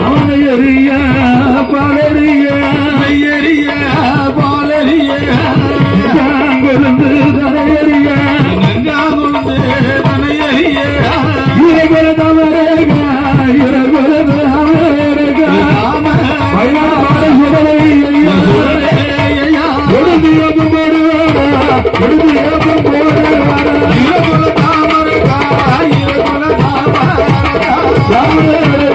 அவனை எறிய பலறிய. கொழுந்து Thank you.